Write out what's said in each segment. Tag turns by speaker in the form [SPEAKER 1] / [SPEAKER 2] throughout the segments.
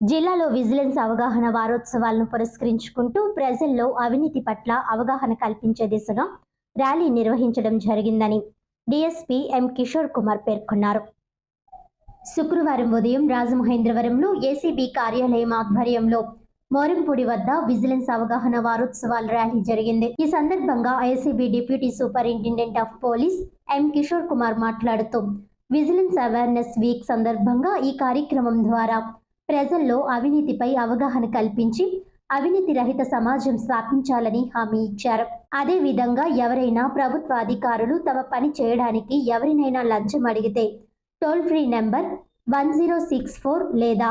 [SPEAKER 1] జిల్లాలో విజిలెన్స్ అవగాహన వారోత్సవాలను పురస్కరించుకుంటూ ప్రజల్లో అవినీతి పట్ల అవగాహన కల్పించే దిశగా ర్యాలీ నిర్వహించడం జరిగిందని డిఎస్పీ ఎం కిషోర్ కుమార్ పేర్కొన్నారు. శుక్రవారం ఉదయం రాజమహేంద్రవరంలో ఏసీబీ కార్యాలయం ఆధ్వర్యంలో మోరింపూడి వద్ద విజిలెన్స్ అవగాహన వారోత్సవాల ర్యాలీ జరిగింది. ఈ సందర్భంగా ACB deputy superintendent of police M Kishore Kumar మాట్లాడుతూ విజిలెన్స్ అవేర్నెస్ వీక్ సందర్భంగా ఈ కార్యక్రమం ద్వారా ప్రజల్లో అవినీతిపై అవగాహన కల్పించి అవినీతి రహిత సమాజం స్థాపించాలని హామీ ఇచ్చారు. అదేవిధంగా ఎవరైనా ప్రభుత్వ అధికారులు తమ పని చేయడానికి ఎవరినైనా లంచం అడిగితే toll free number one zero six four లేదా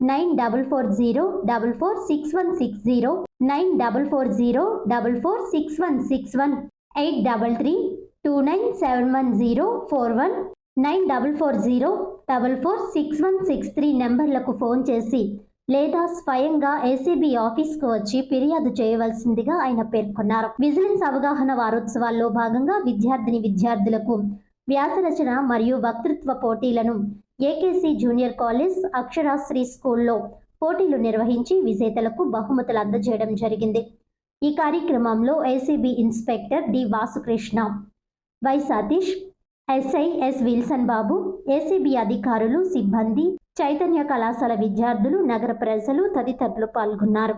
[SPEAKER 1] nine double four zero double four six one six zero nine double four zero double four six one six one eight double three two nine seven one zero four one nine double four zero double four six one six three నెంబర్లకు phone చేసి లేదా స్వయంగా ACB ఆఫీస్కు వచ్చి ఫిర్యాదు చేయవలసిందిగా ఆయన పేర్కొన్నారు. విజిలెన్స్ అవగాహన వారోత్సవాల్లో భాగంగా విద్యార్థిని విద్యార్థులకు వ్యాసరచన మరియు వక్తృత్వ పోటీలను ఏకేసీ జూనియర్ కాలేజ్ అక్షరాశ్రీ స్కూల్లో పోటీలు నిర్వహించి విజేతలకు బహుమతులు అందజేయడం జరిగింది. ఈ కార్యక్రమంలో ACB inspector D Vasukrishna Y Satish SI S Wilson Babu ACB అధికారులు సిబ్బంది చైతన్య కళాశాల విద్యార్థులు నగర ప్రజలు తదితరులు పాల్గొన్నారు.